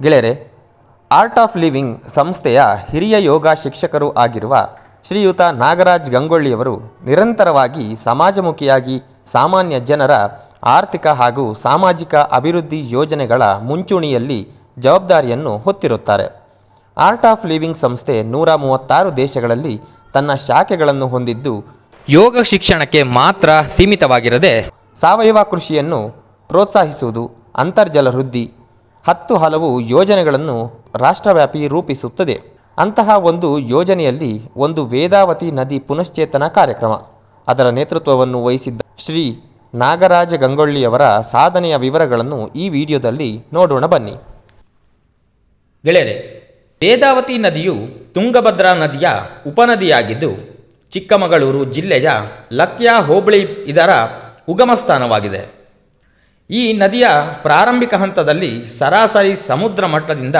ಗೆಳೆಯರೆ art of living ಸಂಸ್ಥೆಯ ಹಿರಿಯ ಯೋಗ ಶಿಕ್ಷಕರು ಆಗಿರುವ ಶ್ರೀಯುತ ನಾಗರಾಜ್ ಗಂಗೊಳ್ಳಿಯವರು ನಿರಂತರವಾಗಿ ಸಮಾಜಮುಖಿಯಾಗಿ ಸಾಮಾನ್ಯ ಜನರ ಆರ್ಥಿಕ ಹಾಗೂ ಸಾಮಾಜಿಕ ಅಭಿವೃದ್ಧಿ ಯೋಜನೆಗಳ ಮುಂಚೂಣಿಯಲ್ಲಿ ಜವಾಬ್ದಾರಿಯನ್ನು ಹೊತ್ತಿರುತ್ತಾರೆ. ಆರ್ಟ್ ಆಫ್ ಲಿವಿಂಗ್ ಸಂಸ್ಥೆ ನೂರ ಮೂವತ್ತಾರು ದೇಶಗಳಲ್ಲಿ ತನ್ನ ಶಾಖೆಗಳನ್ನು ಹೊಂದಿದ್ದು, ಯೋಗ ಶಿಕ್ಷಣಕ್ಕೆ ಮಾತ್ರ ಸೀಮಿತವಾಗಿರದೆ ಸಾವಯವ ಕೃಷಿಯನ್ನು ಪ್ರೋತ್ಸಾಹಿಸುವುದು, ಅಂತರ್ಜಲ ವೃದ್ಧಿ ಹತ್ತು ಹಲವು ಯೋಜನೆಗಳನ್ನು ರಾಷ್ಟ್ರವ್ಯಾಪಿ ರೂಪಿಸುತ್ತದೆ. ಅಂತಹ ಒಂದು ಯೋಜನೆಯಲ್ಲಿ ಒಂದು ವೇದಾವತಿ ನದಿ ಪುನಶ್ಚೇತನ ಕಾರ್ಯಕ್ರಮ. ಅದರ ನೇತೃತ್ವವನ್ನು ವಹಿಸಿದ್ದ ಶ್ರೀ ನಾಗರಾಜ ಗಂಗೊಳ್ಳಿಯವರ ಸಾಧನೆಯ ವಿವರಗಳನ್ನು ಈ ವಿಡಿಯೋದಲ್ಲಿ ನೋಡೋಣ ಬನ್ನಿ. ಗೆಳೆಯರೆ, ವೇದಾವತಿ ನದಿಯು ತುಂಗಭದ್ರಾ ನದಿಯ ಉಪನದಿಯಾಗಿದ್ದು, ಚಿಕ್ಕಮಗಳೂರು ಜಿಲ್ಲೆಯ ಲಕ್ಯಾ ಹೋಬಳಿ ಇದರ ಉಗಮ ಸ್ಥಾನವಾಗಿದೆ ಈ ನದಿಯ ಪ್ರಾರಂಭಿಕ ಹಂತದಲ್ಲಿ ಸರಾಸರಿ ಸಮುದ್ರ ಮಟ್ಟದಿಂದ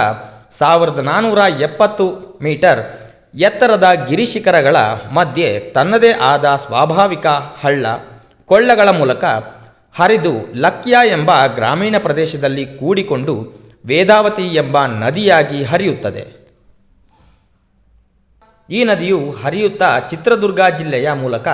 ಸಾವಿರದ ನಾನ್ನೂರ ಎಪ್ಪತ್ತು ಮೀಟರ್ ಎತ್ತರದ ಗಿರಿಶಿಖರಗಳ ಮಧ್ಯೆ ತನ್ನದೇ ಆದ ಸ್ವಾಭಾವಿಕ ಹಳ್ಳ, ಕೊಳ್ಳಗಳ ಮೂಲಕ ಹರಿದು ಲಕ್ಯ ಎಂಬ ಗ್ರಾಮೀಣ ಪ್ರದೇಶದಲ್ಲಿ ಕೂಡಿಕೊಂಡು ವೇದಾವತಿ ಎಂಬ ನದಿಯಾಗಿ ಹರಿಯುತ್ತದೆ. ಈ ನದಿಯು ಹರಿಯುತ್ತಾ ಚಿತ್ರದುರ್ಗ ಜಿಲ್ಲೆಯ ಮೂಲಕ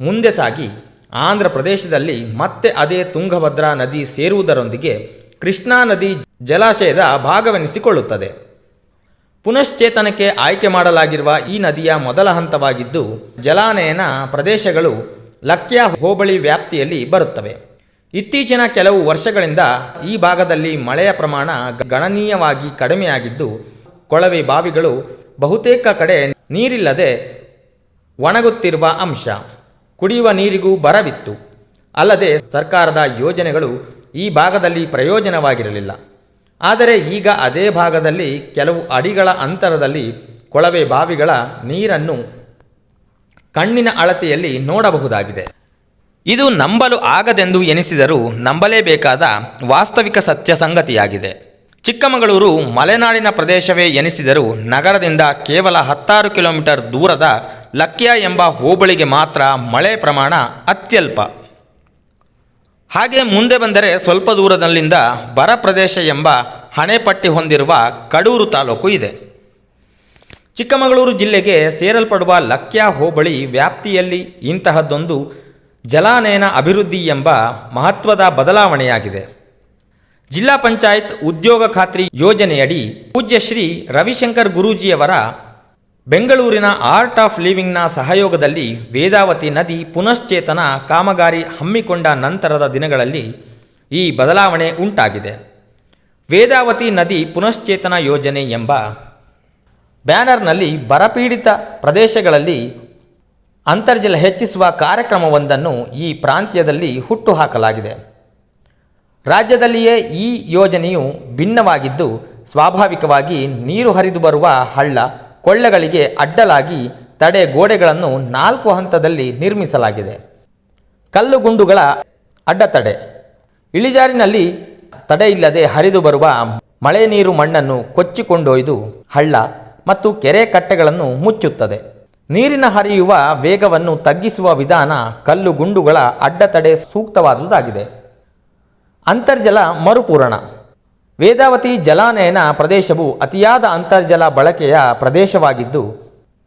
ಮುಂದೆ ಸಾಗಿ ಆಂಧ್ರ ಪ್ರದೇಶದಲ್ಲಿ ಮತ್ತೆ ಅದೇ ತುಂಗಭದ್ರಾ ನದಿ ಸೇರುವುದರೊಂದಿಗೆ ಕೃಷ್ಣಾ ನದಿ ಜಲಾಶಯದ ಭಾಗವೆನಿಸಿಕೊಳ್ಳುತ್ತದೆ. ಪುನಶ್ಚೇತನಕ್ಕೆ ಆಯ್ಕೆ ಮಾಡಲಾಗಿರುವ ಈ ನದಿಯ ಮೊದಲ ಹಂತವಾಗಿದ್ದು, ಜಲಾನಯನ ಪ್ರದೇಶಗಳು ಲಕ್ಯ ಹೋಬಳಿ ವ್ಯಾಪ್ತಿಯಲ್ಲಿ ಬರುತ್ತವೆ. ಇತ್ತೀಚಿನ ಕೆಲವು ವರ್ಷಗಳಿಂದ ಈ ಭಾಗದಲ್ಲಿ ಮಳೆಯ ಪ್ರಮಾಣ ಗಣನೀಯವಾಗಿ ಕಡಿಮೆಯಾಗಿದ್ದು, ಕೊಳವೆ ಬಾವಿಗಳು ಬಹುತೇಕ ಕಡೆ ನೀರಿಲ್ಲದೆ ಒಣಗುತ್ತಿರುವ ಅಂಶ. ಕುಡಿಯುವ ನೀರಿಗೂ ಬರವಿತ್ತು. ಅಲ್ಲದೆ ಸರ್ಕಾರದ ಯೋಜನೆಗಳು ಈ ಭಾಗದಲ್ಲಿ ಪ್ರಯೋಜನವಾಗಿರಲಿಲ್ಲ. ಆದರೆ ಈಗ ಅದೇ ಭಾಗದಲ್ಲಿ ಕೆಲವು ಅಡಿಗಳ ಅಂತರದಲ್ಲಿ ಕೊಳವೆ ಬಾವಿಗಳ ನೀರನ್ನು ಕಣ್ಣಿನ ಅಳತೆಯಲ್ಲಿ ನೋಡಬಹುದಾಗಿದೆ. ಇದು ನಂಬಲು ಆಗದೆಂದು ಎನಿಸಿದರೂ ನಂಬಲೇಬೇಕಾದ ವಾಸ್ತವಿಕ ಸತ್ಯ ಸಂಗತಿಯಾಗಿದೆ. ಚಿಕ್ಕಮಗಳೂರು ಮಲೆನಾಡಿನ ಪ್ರದೇಶವೇ ಎನಿಸಿದರೂ ನಗರದಿಂದ ಕೇವಲ ಹತ್ತಾರು ಕಿಲೋಮೀಟರ್ ದೂರದ ಲಕ್ಯ ಎಂಬ ಹೋಬಳಿಗೆ ಮಾತ್ರ ಮಳೆ ಪ್ರಮಾಣ ಅತ್ಯಲ್ಪ. ಹಾಗೆ ಮುಂದೆ ಬಂದರೆ ಸ್ವಲ್ಪ ದೂರದಲ್ಲಿಂದ ಬರ ಪ್ರದೇಶ ಎಂಬ ಹಣೆಪಟ್ಟಿ ಹೊಂದಿರುವ ಕಡೂರು ತಾಲೂಕು ಇದೆ. ಚಿಕ್ಕಮಗಳೂರು ಜಿಲ್ಲೆಗೆ ಸೇರಲ್ಪಡುವ ಲಕ್ಯ ಹೋಬಳಿ ವ್ಯಾಪ್ತಿಯಲ್ಲಿ ಇಂತಹದ್ದೊಂದು ಜಲಾನಯನ ಅಭಿವೃದ್ಧಿ ಎಂಬ ಮಹತ್ವದ ಬದಲಾವಣೆಯಾಗಿದೆ. ಜಿಲ್ಲಾ ಪಂಚಾಯತ್ ಉದ್ಯೋಗ ಖಾತ್ರಿ ಯೋಜನೆಯಡಿ ಪೂಜ್ಯ ಶ್ರೀ ರವಿಶಂಕರ್ ಗುರೂಜಿಯವರ ಬೆಂಗಳೂರಿನ ಆರ್ಟ್ ಆಫ್ ಲಿವಿಂಗ್ನ ಸಹಯೋಗದಲ್ಲಿ ವೇದಾವತಿ ನದಿ ಪುನಶ್ಚೇತನ ಕಾಮಗಾರಿ ಹಮ್ಮಿಕೊಂಡ ನಂತರದ ದಿನಗಳಲ್ಲಿ ಈ ಬದಲಾವಣೆ ಉಂಟಾಗಿದೆ. ವೇದಾವತಿ ನದಿ ಪುನಶ್ಚೇತನ ಯೋಜನೆ ಎಂಬ ಬ್ಯಾನರ್ನಲ್ಲಿ ಬರಪೀಡಿತ ಪ್ರದೇಶಗಳಲ್ಲಿ ಅಂತರ್ಜಲ ಹೆಚ್ಚಿಸುವ ಕಾರ್ಯಕ್ರಮವೊಂದನ್ನು ಈ ಪ್ರಾಂತ್ಯದಲ್ಲಿ ಹುಟ್ಟುಹಾಕಲಾಗಿದೆ. ರಾಜ್ಯದಲ್ಲಿಯೇ ಈ ಯೋಜನೆಯು ಭಿನ್ನವಾಗಿದ್ದು, ಸ್ವಾಭಾವಿಕವಾಗಿ ನೀರು ಹರಿದು ಬರುವ ಹಳ್ಳ ಕೊಳ್ಳಗಳಿಗೆ ಅಡ್ಡಲಾಗಿ ತಡೆ ಗೋಡೆಗಳನ್ನು ನಾಲ್ಕು ಹಂತದಲ್ಲಿ ನಿರ್ಮಿಸಲಾಗಿದೆ. ಕಲ್ಲುಗುಂಡುಗಳ ಅಡ್ಡತಡೆ. ಇಳಿಜಾರಿನಲ್ಲಿ ತಡೆಯಿಲ್ಲದೆ ಹರಿದು ಬರುವ ಮಳೆ ನೀರು ಮಣ್ಣನ್ನು ಕೊಚ್ಚಿಕೊಂಡೊಯ್ದು ಹಳ್ಳ ಮತ್ತು ಕೆರೆ ಕಟ್ಟೆಗಳನ್ನು ಮುಚ್ಚುತ್ತದೆ. ನೀರಿನ ಹರಿಯುವ ವೇಗವನ್ನು ತಗ್ಗಿಸುವ ವಿಧಾನ ಕಲ್ಲುಗುಂಡುಗಳ ಅಡ್ಡತಡೆ ಸೂಕ್ತವಾದುದಾಗಿದೆ. ಅಂತರ್ಜಲ ಮರುಪೂರಣ. ವೇದಾವತಿ ಜಲಾನಯನ ಪ್ರದೇಶವು ಅತಿಯಾದ ಅಂತರ್ಜಲ ಬಳಕೆಯ ಪ್ರದೇಶವಾಗಿದ್ದು,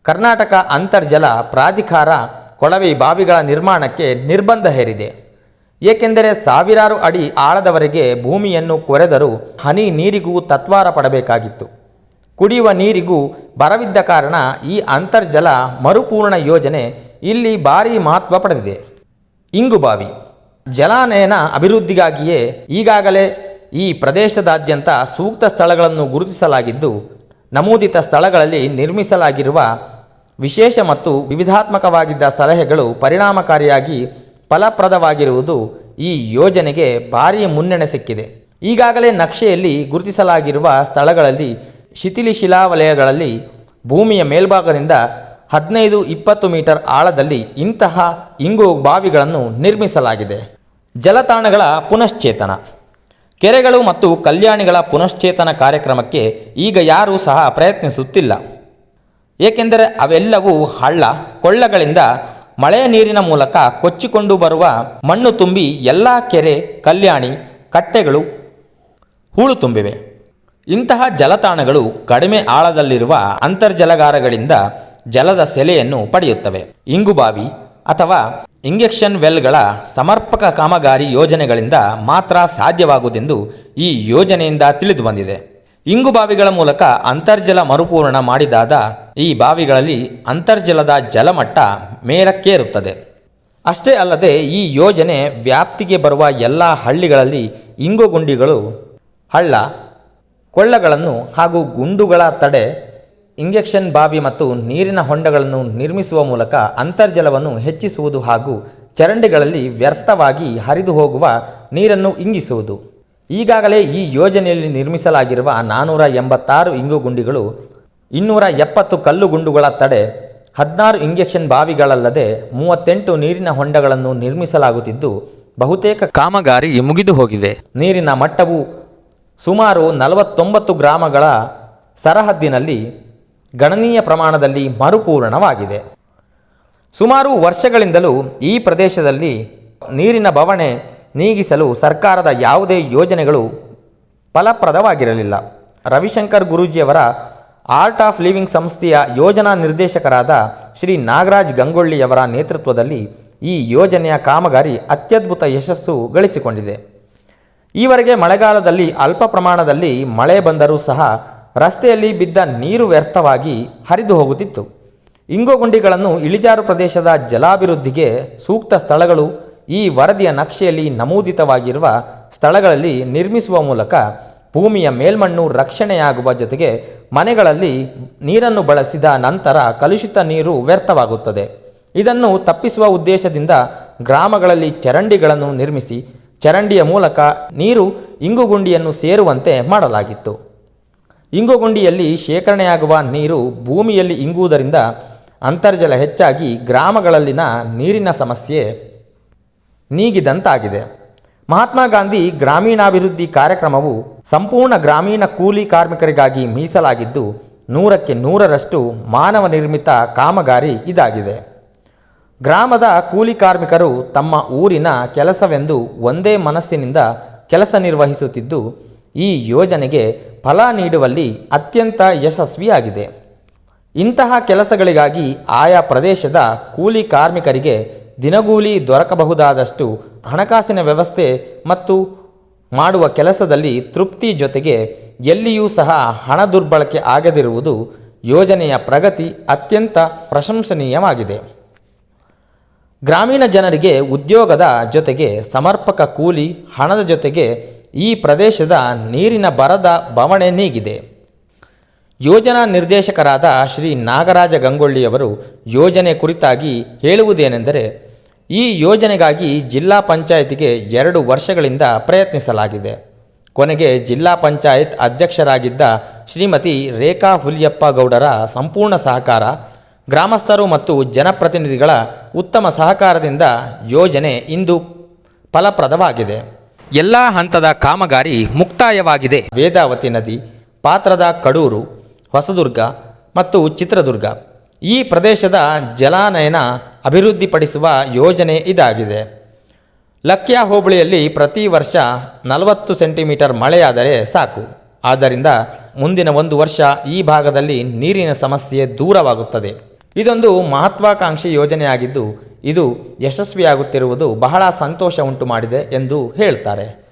ಕರ್ನಾಟಕ ಅಂತರ್ಜಲ ಪ್ರಾಧಿಕಾರ ಕೊಳವೆ ಬಾವಿಗಳ ನಿರ್ಮಾಣಕ್ಕೆ ನಿರ್ಬಂಧ ಹೇರಿದೆ. ಏಕೆಂದರೆ ಸಾವಿರಾರು ಅಡಿ ಆಳದವರೆಗೆ ಭೂಮಿಯನ್ನು ಕೊರೆದರೂ ಹನಿ ನೀರಿಗೂ ತತ್ವಾರ ಪಡಬೇಕಾಗಿತ್ತು. ಕುಡಿಯುವ ನೀರಿಗೂ ಬರವಿದ್ದ ಕಾರಣ ಈ ಅಂತರ್ಜಲ ಮರುಪೂರ್ಣ ಯೋಜನೆ ಇಲ್ಲಿ ಭಾರೀ ಮಹತ್ವ ಪಡೆದಿದೆ. ಇಂಗುಬಾವಿ ಜಲಾನಯನ ಅಭಿವೃದ್ಧಿಗಾಗಿಯೇ ಈಗಾಗಲೇ ಈ ಪ್ರದೇಶದಾದ್ಯಂತ ಸೂಕ್ತ ಸ್ಥಳಗಳನ್ನು ಗುರುತಿಸಲಾಗಿದ್ದು, ನಮೂದಿತ ಸ್ಥಳಗಳಲ್ಲಿ ನಿರ್ಮಿಸಲಾಗಿರುವ ವಿಶೇಷ ಮತ್ತು ವಿವಿಧಾತ್ಮಕವಾಗಿದ್ದ ಸಲಹೆಗಳು ಪರಿಣಾಮಕಾರಿಯಾಗಿ ಫಲಪ್ರದವಾಗಿರುವುದು ಈ ಯೋಜನೆಗೆ ಭಾರೀ ಮುನ್ನಣೆ ಸಿಕ್ಕಿದೆ. ಈಗಾಗಲೇ ನಕ್ಷೆಯಲ್ಲಿ ಗುರುತಿಸಲಾಗಿರುವ ಸ್ಥಳಗಳಲ್ಲಿ ಶಿಥಿಲಿ ಶಿಲಾವಲಯಗಳಲ್ಲಿ ಭೂಮಿಯ ಮೇಲ್ಭಾಗದಿಂದ ಹದಿನೈದು ಇಪ್ಪತ್ತು ಮೀಟರ್ ಆಳದಲ್ಲಿ ಇಂತಹ ಇಂಗು ಬಾವಿಗಳನ್ನು ನಿರ್ಮಿಸಲಾಗಿದೆ. ಜಲತಾಣಗಳ ಪುನಶ್ಚೇತನ. ಕೆರೆಗಳು ಮತ್ತು ಕಲ್ಯಾಣಿಗಳ ಪುನಶ್ಚೇತನ ಕಾರ್ಯಕ್ರಮಕ್ಕೆ ಈಗ ಯಾರೂ ಸಹ ಪ್ರಯತ್ನಿಸುತ್ತಿಲ್ಲ. ಏಕೆಂದರೆ ಅವೆಲ್ಲವೂ ಹಳ್ಳ, ಕೊಳ್ಳಗಳಿಂದ ಮಳೆಯ ನೀರಿನ ಮೂಲಕ ಕೊಚ್ಚಿಕೊಂಡು ಬರುವ ಮಣ್ಣು ತುಂಬಿ ಎಲ್ಲ ಕೆರೆ, ಕಲ್ಯಾಣಿ, ಕಟ್ಟೆಗಳು ಹೂಳು ತುಂಬಿವೆ. ಇಂತಹ ಜಲತಾಣಗಳು ಕಡಿಮೆ ಆಳದಲ್ಲಿರುವ ಅಂತರ್ಜಲಗಾರಗಳಿಂದ ಜಲದ ಸೆಲೆಯನ್ನು ಪಡೆಯುತ್ತವೆ. ಇಂಗುಬಾವಿ ಅಥವಾ ಇಂಜೆಕ್ಷನ್ ವೆಲ್ಗಳ ಸಮರ್ಪಕ ಕಾಮಗಾರಿ ಯೋಜನೆಗಳಿಂದ ಮಾತ್ರ ಸಾಧ್ಯವಾಗುವುದೆಂದು ಈ ಯೋಜನೆಯಿಂದ ತಿಳಿದು ಬಂದಿದೆ. ಇಂಗುಬಾವಿಗಳ ಮೂಲಕ ಅಂತರ್ಜಲ ಮರುಪೂರಣ ಮಾಡಿದಾದ ಈ ಬಾವಿಗಳಲ್ಲಿ ಅಂತರ್ಜಲದ ಜಲಮಟ್ಟ ಮೇರಕ್ಕೇರುತ್ತದೆ ಅಷ್ಟೇ ಅಲ್ಲದೆ ಈ ಯೋಜನೆ ವ್ಯಾಪ್ತಿಗೆ ಬರುವ ಎಲ್ಲ ಹಳ್ಳಿಗಳಲ್ಲಿ ಇಂಗುಗುಂಡಿಗಳು ಹಳ್ಳ, ಕೊಳ್ಳಗಳನ್ನು ಹಾಗೂ ಗುಂಡುಗಳ ತಡೆ ಇಂಜೆಕ್ಷನ್ ಬಾವಿ ಮತ್ತು ನೀರಿನ ಹೊಂಡಗಳನ್ನು ನಿರ್ಮಿಸುವ ಮೂಲಕ ಅಂತರ್ಜಲವನ್ನು ಹೆಚ್ಚಿಸುವುದು ಹಾಗೂ ಚರಂಡಿಗಳಲ್ಲಿ ವ್ಯರ್ಥವಾಗಿ ಹರಿದು ಹೋಗುವ ನೀರನ್ನು ಇಂಗಿಸುವುದು. ಈಗಾಗಲೇ ಈ ಯೋಜನೆಯಲ್ಲಿ ನಿರ್ಮಿಸಲಾಗಿರುವ ನಾನ್ನೂರ ಎಂಬತ್ತಾರು ಇಂಗುಗುಂಡಿಗಳು, ಇನ್ನೂರ ಎಪ್ಪತ್ತು ಕಲ್ಲು ಗುಂಡುಗಳ ತಡೆ, ಹದಿನಾರು ಇಂಜೆಕ್ಷನ್ ಬಾವಿಗಳಲ್ಲದೆ ಮೂವತ್ತೆಂಟು ನೀರಿನ ಹೊಂಡಗಳನ್ನು ನಿರ್ಮಿಸಲಾಗುತ್ತಿದ್ದು, ಬಹುತೇಕ ಕಾಮಗಾರಿ ಮುಗಿದು ಹೋಗಿದೆ. ನೀರಿನ ಮಟ್ಟವು ಸುಮಾರು ನಲವತ್ತೊಂಬತ್ತು ಗ್ರಾಮಗಳ ಸರಹದ್ದಿನಲ್ಲಿ ಗಣನೀಯ ಪ್ರಮಾಣದಲ್ಲಿ ಮರುಪೂರಣವಾಗಿದೆ. ಸುಮಾರು ವರ್ಷಗಳಿಂದಲೂ ಈ ಪ್ರದೇಶದಲ್ಲಿ ನೀರಿನ ಬವಣೆ ನೀಗಿಸಲು ಸರ್ಕಾರದ ಯಾವುದೇ ಯೋಜನೆಗಳು ಫಲಪ್ರದವಾಗಿರಲಿಲ್ಲ. ರವಿಶಂಕರ್ ಗುರೂಜಿಯವರ ಆರ್ಟ್ ಆಫ್ ಲಿವಿಂಗ್ ಸಂಸ್ಥೆಯ ಯೋಜನಾ ನಿರ್ದೇಶಕರಾದ ಶ್ರೀ ನಾಗರಾಜ್ ಗಂಗೊಳ್ಳಿಯವರ ನೇತೃತ್ವದಲ್ಲಿ ಈ ಯೋಜನೆಯ ಕಾಮಗಾರಿ ಅತ್ಯದ್ಭುತ ಯಶಸ್ಸು ಗಳಿಸಿಕೊಂಡಿದೆ. ಈವರೆಗೆ ಮಳೆಗಾಲದಲ್ಲಿ ಅಲ್ಪ ಪ್ರಮಾಣದಲ್ಲಿ ಮಳೆ ಬಂದರೂ ಸಹ ರಸ್ತೆಯಲ್ಲಿ ಬಿದ್ದ ನೀರು ವ್ಯರ್ಥವಾಗಿ ಹರಿದು ಹೋಗುತ್ತಿತ್ತು. ಇಂಗುಗುಂಡಿಗಳನ್ನು ಇಳಿಜಾರು ಪ್ರದೇಶದ ಜಲಾಭಿವೃದ್ಧಿಗೆ ಸೂಕ್ತ ಸ್ಥಳಗಳು ಈ ವರದಿಯ ನಕ್ಷೆಯಲ್ಲಿ ನಮೂದಿತವಾಗಿರುವ ಸ್ಥಳಗಳಲ್ಲಿ ನಿರ್ಮಿಸುವ ಮೂಲಕ ಭೂಮಿಯ ಮೇಲ್ಮಣ್ಣು ರಕ್ಷಣೆಯಾಗುವ ಜೊತೆಗೆ ಮನೆಗಳಲ್ಲಿ ನೀರನ್ನು ಬಳಸಿದ ನಂತರ ಕಲುಷಿತ ನೀರು ವ್ಯರ್ಥವಾಗುತ್ತದೆ. ಇದನ್ನು ತಪ್ಪಿಸುವ ಉದ್ದೇಶದಿಂದ ಗ್ರಾಮಗಳಲ್ಲಿ ಚರಂಡಿಗಳನ್ನು ನಿರ್ಮಿಸಿ, ಚರಂಡಿಯ ಮೂಲಕ ನೀರು ಇಂಗುಗುಂಡಿಯನ್ನು ಸೇರುವಂತೆ ಮಾಡಲಾಗಿತ್ತು. ಇಂಗುಗುಂಡಿಯಲ್ಲಿ ಶೇಖರಣೆಯಾಗುವ ನೀರು ಭೂಮಿಯಲ್ಲಿ ಇಂಗುವುದರಿಂದ ಅಂತರ್ಜಲ ಹೆಚ್ಚಾಗಿ ಗ್ರಾಮಗಳಲ್ಲಿನ ನೀರಿನ ಸಮಸ್ಯೆ ನೀಗಿದಂತಾಗಿದೆ. ಮಹಾತ್ಮ ಗಾಂಧಿ ಗ್ರಾಮೀಣಾಭಿವೃದ್ಧಿ ಕಾರ್ಯಕ್ರಮವು ಸಂಪೂರ್ಣ ಗ್ರಾಮೀಣ ಕೂಲಿ ಕಾರ್ಮಿಕರಿಗಾಗಿ ಮೀಸಲಾಗಿದ್ದು, ನೂರಕ್ಕೆ ನೂರರಷ್ಟು ಮಾನವ ನಿರ್ಮಿತ ಕಾಮಗಾರಿ ಇದಾಗಿದೆ. ಗ್ರಾಮದ ಕೂಲಿ ಕಾರ್ಮಿಕರು ತಮ್ಮ ಊರಿನ ಕೆಲಸವೆಂದು ಒಂದೇ ಮನಸ್ಸಿನಿಂದ ಕೆಲಸ ನಿರ್ವಹಿಸುತ್ತಿದ್ದು ಈ ಯೋಜನೆಗೆ ಫಲ ನೀಡುವಲ್ಲಿ ಅತ್ಯಂತ ಯಶಸ್ವಿಯಾಗಿದೆ. ಇಂತಹ ಕೆಲಸಗಳಿಗಾಗಿ ಆಯಾ ಪ್ರದೇಶದ ಕೂಲಿ ಕಾರ್ಮಿಕರಿಗೆ ದಿನಗೂಲಿ ದೊರಕಬಹುದಾದಷ್ಟು ಹಣಕಾಸಿನ ವ್ಯವಸ್ಥೆ ಮತ್ತು ಮಾಡುವ ಕೆಲಸದಲ್ಲಿ ತೃಪ್ತಿ ಜೊತೆಗೆ ಎಲ್ಲಿಯೂ ಸಹ ಹಣ ದುರ್ಬಳಕೆ ಆಗದಿರುವುದು ಯೋಜನೆಯ ಪ್ರಗತಿ ಅತ್ಯಂತ ಪ್ರಶಂಸನೀಯವಾಗಿದೆ. ಗ್ರಾಮೀಣ ಜನರಿಗೆ ಉದ್ಯೋಗದ ಜೊತೆಗೆ ಸಮರ್ಪಕ ಕೂಲಿ, ಹಣದ ಜೊತೆಗೆ ಈ ಪ್ರದೇಶದ ನೀರಿನ ಬರದ ಬವಣೆ ನೀಗಿದೆ. ಯೋಜನಾ ನಿರ್ದೇಶಕರಾದ ಶ್ರೀ ನಾಗರಾಜ ಗಂಗೊಳ್ಳಿಯವರು ಯೋಜನೆ ಕುರಿತಾಗಿ ಹೇಳುವುದೇನೆಂದರೆ, ಈ ಯೋಜನೆಗಾಗಿ ಜಿಲ್ಲಾ ಪಂಚಾಯತಿಗೆ ಎರಡು ವರ್ಷಗಳಿಂದ ಪ್ರಯತ್ನಿಸಲಾಗಿದೆ. ಕೊನೆಗೆ ಜಿಲ್ಲಾ ಪಂಚಾಯತ್ ಅಧ್ಯಕ್ಷರಾಗಿದ್ದ ಶ್ರೀಮತಿ ರೇಖಾ ಹುಲಿಯಪ್ಪ ಗೌಡರ ಸಂಪೂರ್ಣ ಸಹಕಾರ, ಗ್ರಾಮಸ್ಥರು ಮತ್ತು ಜನಪ್ರತಿನಿಧಿಗಳ ಉತ್ತಮ ಸಹಕಾರದಿಂದ ಯೋಜನೆ ಇಂದು ಫಲಪ್ರದವಾಗಿದೆ. ಎಲ್ಲ ಹಂತದ ಕಾಮಗಾರಿ ಮುಕ್ತಾಯವಾಗಿದೆ. ವೇದಾವತಿ ನದಿ ಪಾತ್ರದ ಕಡೂರು, ಹೊಸದುರ್ಗ ಮತ್ತು ಚಿತ್ರದುರ್ಗ ಈ ಪ್ರದೇಶದ ಜಲಾನಯನ ಅಭಿವೃದ್ಧಿಪಡಿಸುವ ಯೋಜನೆ ಇದಾಗಿದೆ. ಲಕ್ಯಾ ಹೋಬಳಿಯಲ್ಲಿ ಪ್ರತಿ ವರ್ಷ ನಲವತ್ತು ಸೆಂಟಿಮೀಟರ್ ಮಳೆಯಾದರೆ ಸಾಕು. ಆದ್ದರಿಂದ ಮುಂದಿನ ಒಂದು ವರ್ಷ ಈ ಭಾಗದಲ್ಲಿ ನೀರಿನ ಸಮಸ್ಯೆ ದೂರವಾಗುತ್ತದೆ. ಇದೊಂದು ಮಹತ್ವಾಕಾಂಕ್ಷಿ ಯೋಜನೆಯಾಗಿದ್ದು ಇದು ಯಶಸ್ವಿಯಾಗುತ್ತಿರುವುದು ಬಹಳ ಸಂತೋಷ ಉಂಟು ಮಾಡಿದೆ ಎಂದು ಹೇಳ್ತಾರೆ.